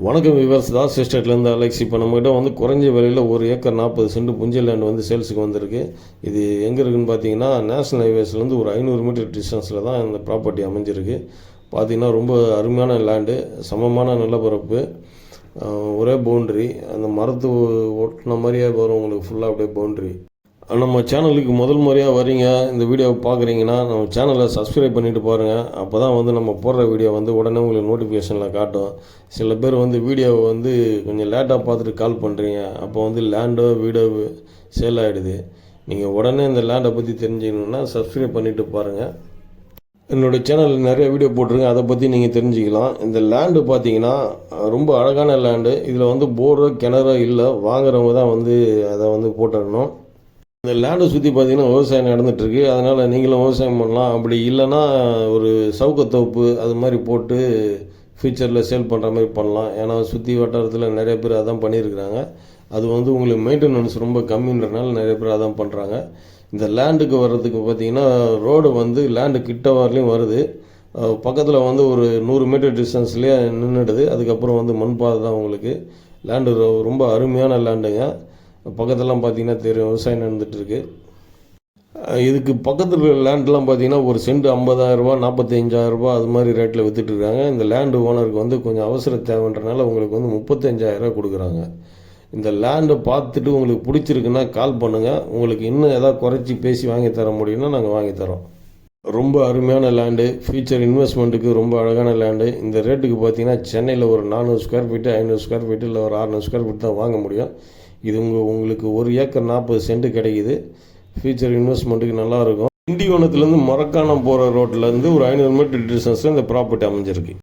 வணக்கம் viewers. Das எஸ்டேட்லேருந்து Alex இப்போ நம்மகிட்ட வந்து குறைஞ்ச விலையில் ஒரு ஏக்கர் நாற்பது சென்ட் புஞ்சல் லேண்ட் வந்து சேல்ஸுக்கு வந்திருக்கு. இது எங்கே இருக்குதுன்னு பார்த்தீங்கன்னா நேஷனல் ஹைவேஸ்லேருந்து ஒரு ஐநூறு மீட்டர் டிஸ்டன்ஸில் தான் இந்த ப்ராப்பர்ட்டி அமைஞ்சிருக்கு. பார்த்தீங்கன்னா ரொம்ப அருமையான லேண்டு சமமான நிலப்பரப்பு ஒரே பவுண்ட்ரி அந்த மரத்து ஒட்டின மாதிரியே வரும் உங்களுக்கு ஃபுல்லாக அப்படியே பவுண்ட்ரி நம்ம சேனலுக்கு முதல் முறையாக வரீங்க இந்த வீடியோவை பார்க்குறீங்கன்னா நம்ம சேனலை சப்ஸ்கிரைப் பண்ணிவிட்டு பாருங்கள் அப்போ தான் வந்து நம்ம போடுற வீடியோ வந்து உடனே உங்களுக்கு நோட்டிஃபிகேஷனில் காட்டும். சில பேர் வந்து வீடியோவை வந்து கொஞ்சம் லேட்டாக பார்த்துட்டு கால் பண்ணுறீங்க அப்போ வந்து லேண்டோ வீடோ சேல் ஆகிடுது நீங்கள் உடனே இந்த லேண்டை பற்றி தெரிஞ்சுக்கணுன்னா சப்ஸ்கிரைப் பண்ணிட்டு பாருங்கள் என்னோடய சேனலில் நிறைய வீடியோ போட்டிருக்கேன். அதை பற்றி நீங்கள் தெரிஞ்சுக்கலாம். இந்த லேண்டு பார்த்தீங்கன்னா ரொம்ப அழகான லேண்டு இதில் வந்து போரோ கிணறோ இல்லை வாங்குறவங்க தான் வந்து அதை வந்து போட்டுடணும் இந்த லேண்டை சுற்றி பார்த்தீங்கன்னா விவசாயம் நடந்துகிட்ருக்கு அதனால் நீங்களும் விவசாயம் பண்ணலாம். அப்படி இல்லைன்னா ஒரு சவுக்கத்தோப்பு அது மாதிரி போட்டு ஃபியூச்சரில் சேல் பண்ணுற மாதிரி பண்ணலாம். ஏன்னா சுற்றி வட்டாரத்தில் நிறைய பேர் அதான் பண்ணியிருக்கிறாங்க. அது வந்து உங்களுக்கு மெயின்டெனன்ஸ் ரொம்ப கம்மின்றனால நிறைய பேர் அதான் பண்ணுறாங்க இந்த லேண்டுக்கு வர்றதுக்கு பார்த்தீங்கன்னா ரோடு வந்து லேண்டு கிட்ட வரலையும் வருது. பக்கத்தில் வந்து ஒரு நூறு மீட்டர் டிஸ்டன்ஸ்லேயே நின்றுடுது அதுக்கப்புறம் வந்து மண்பாதை தான் உங்களுக்கு. லேண்டு ரொம்ப அருமையான லேண்டுங்க பக்கத்துலலாம் பார்த்தீங்கன்னா தெரியும் விவசாயம் நடந்துகிட்ருக்கு இதுக்கு பக்கத்தில் இருக்கிற லேண்ட்லாம் பார்த்தீங்கன்னா ஒரு சென்ட் ஐம்பதாயிரரூபா நாற்பத்தஞ்சாயிரரூபா அது மாதிரி ரேட்டில் விற்றுட்ருக்காங்க இந்த லேண்டு ஓனருக்கு வந்து கொஞ்சம் அவசர தேவைன்றனால உங்களுக்கு வந்து முப்பத்தஞ்சாயிரரூபா கொடுக்குறாங்க. இந்த லேண்டை பார்த்துட்டு உங்களுக்கு பிடிச்சிருக்குன்னா கால் பண்ணுங்கள் உங்களுக்கு இன்னும் எதாவது குறைச்சி பேசி வாங்கி தர முடியும்னா நாங்கள் வாங்கி தரோம். ரொம்ப அருமையான லேண்டு ஃபியூச்சர் இன்வெஸ்ட்மெண்ட்டுக்கு ரொம்ப அழகான லேண்டு இந்த ரேட்டுக்கு பார்த்தீங்கன்னா சென்னையில் ஒரு நானூறு ஸ்கொயர் ஃபீட்டு ஐநூறு ஸ்கொயர் ஃபீட்டு இல்லை ஒரு அறநூறு ஸ்கொயர் ஃபீட் தான் வாங்க முடியும். இது உங்கள் உங்களுக்கு ஒரு ஏக்கர் நாற்பது சென்ட் கிடைக்குது. ஃபியூச்சர் இன்வெஸ்ட்மெண்ட்டுக்கு நல்லாயிருக்கும் திண்டிவனத்துலேருந்து மரக்காணம் போகிற ரோட்லேருந்து ஒரு ஐநூறு மீட்டர் டிஸ்டன்ஸில் இந்த ப்ராப்பர்ட்டி அமைஞ்சிருக்கு.